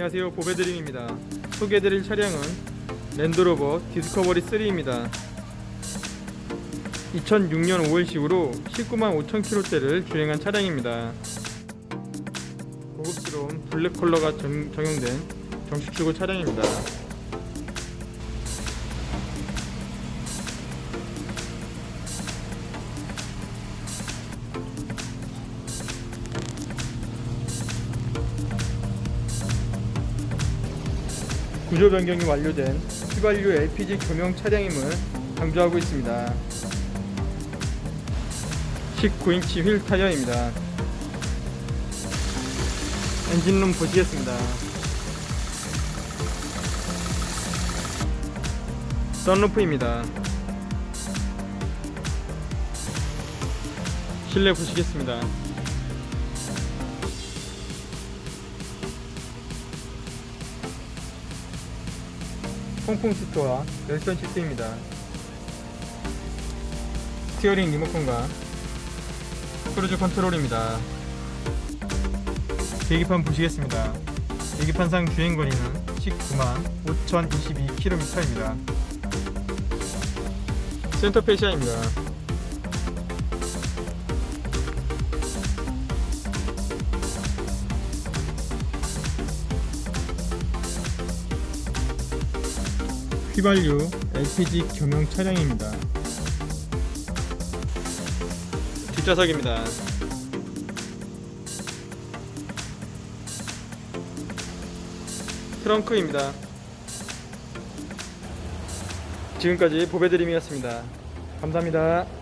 안녕하세요. 보배드림입니다. 소개해드릴 차량은 랜드로버 디스커버리 3입니다. 2006년 5월식으로 19만 5천 킬로대를 주행한 차량입니다. 고급스러운 블랙 컬러가 정, 적용된 정식 출고 차량입니다 구조 변경이 완료된 휘발유 LPG 겸용 차량임을 강조하고 있습니다. 19인치 휠 타이어입니다. 엔진룸 보시겠습니다. 썬루프입니다. 실내 보시겠습니다. 통풍 시트와 열선 시트입니다. 스티어링 리모컨과 크루즈 컨트롤입니다. 계기판 보시겠습니다. 계기판상 주행 거리는 19만 5,022km입니다. 센터 페시아입니다. 휘발유 LPG 겸용 차량입니다. 뒷좌석입니다. 트렁크입니다. 지금까지 보배드림이었습니다. 감사합니다.